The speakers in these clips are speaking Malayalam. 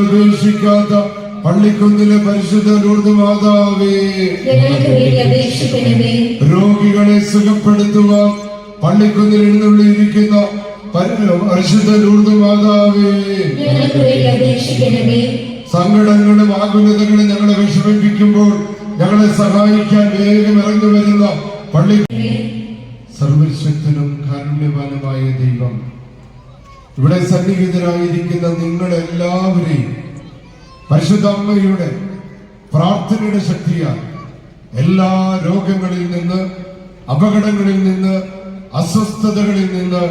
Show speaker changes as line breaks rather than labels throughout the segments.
ഉപേക്ഷിക്കാത്ത പള്ളിക്കുന്നിലെ പരിശുദ്ധ ലൂർദ് മാതാവേ രോഗികളെ സുഖപ്പെടുത്തുക പള്ളിക്കുന്നിൽ എഴുന്നള്ളിയിരിക്കുന്ന പരിശുദ്ധ ലൂർദ് മാതാവേ. സങ്കടങ്ങളും ആകുലതകളും ഞങ്ങളെ വിഷമിപ്പിക്കുമ്പോൾ ഞങ്ങളെ സഹായിക്കാൻ വേഗം ഇറങ്ങി വരുന്ന പള്ളി സർവശക്തനും കാരുണ്യവാനുമായ ദൈവം ഇവിടെ സന്നിഹിതരായിരിക്കുന്ന നിങ്ങളെല്ലാവരെയും പരിശുദ്ധ അമ്മയുടെ പ്രാർത്ഥനയുടെ ശക്തിയാൽ എല്ലാ രോഗങ്ങളിൽ നിന്ന് അപകടങ്ങളിൽ നിന്ന് അസ്വസ്ഥതകളിൽ നിന്ന്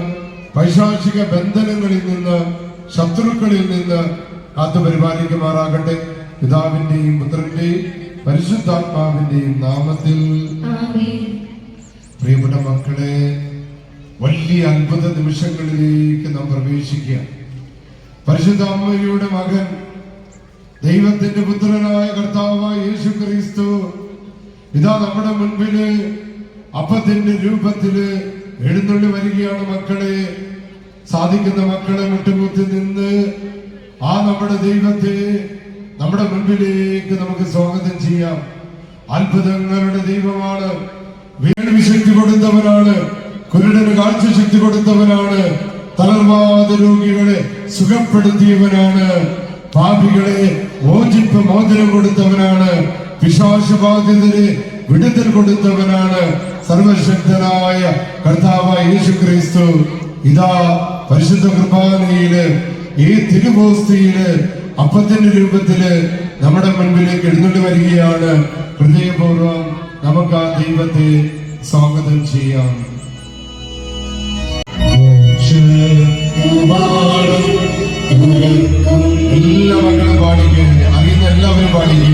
പൈശാചിക ബന്ധനങ്ങളിൽ നിന്ന് ശത്രുക്കളിൽ നിന്ന് കാത്തു പരിപാലിക്കുമാറാകട്ടെ. പിതാവിന്റെയും പുത്രന്റെയും പരിശുദ്ധാത്മാവിന്റെയും നാമത്തിൽ പ്രിയപ്പെട്ട മക്കളെ വലിയ അത്ഭുത നിമിഷങ്ങളിലേക്ക് നാം പ്രവേശിക്കുക. പരിശുദ്ധ അമ്മയുടെ മകൻ ദൈവത്തിന്റെ പുത്രനായ കർത്താവായ യേശു ക്രിസ്തു ഇതാ നമ്മുടെ മുൻപിൽ അപ്പത്തിന്റെ രൂപത്തിൽ എഴുന്നള്ളി വരികയാണ് മക്കളെ. സാധിക്കുന്ന മക്കളെ മുട്ടുകുത്തി നിന്ന് ആ നമ്മുടെ ദൈവത്തെ നമ്മുടെ മുൻപിലേക്ക് നമുക്ക് സ്വാഗതം ചെയ്യാം. അത്ഭുതങ്ങളുടെ ദൈവമാണ്. വേണു ശക്തി കൊടുത്തവനാണ് കുരുടന് കാഴ്ച ശക്തി കൊടുത്തവനാണ്. തളർവാദ രോഗികളെ സുഖപ്പെടുത്തിയവനാണ്. പാപികളെ മോചിപ്പ് മോചനം കൊടുത്തവനാണ്. പിശാശബാധിതരെ വിടുതൽ കൊടുത്തവനാണ്. സർവശക്തനായ കർത്താവായ യേശു ക്രിസ്തു ഇതാ പരിശുദ്ധ കുർബാനയിൽ ഈ തിരുവോസ്തിയിൽ അപ്പത്തിന്റെ രൂപത്തിൽ നമ്മുടെ മുൻപിലേക്ക് എഴുന്നള്ളി വരികയാണ്. ഹൃദയപൂർവം നമുക്ക് ആ ദൈവത്തെ സ്വാഗതം ചെയ്യാം. എല്ലാ മക്കളും പാടിക്കേ അറിയുന്ന എല്ലാവരും പാടിക്കേ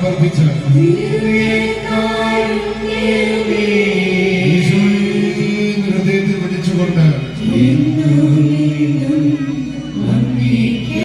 സമർപ്പിച്ച്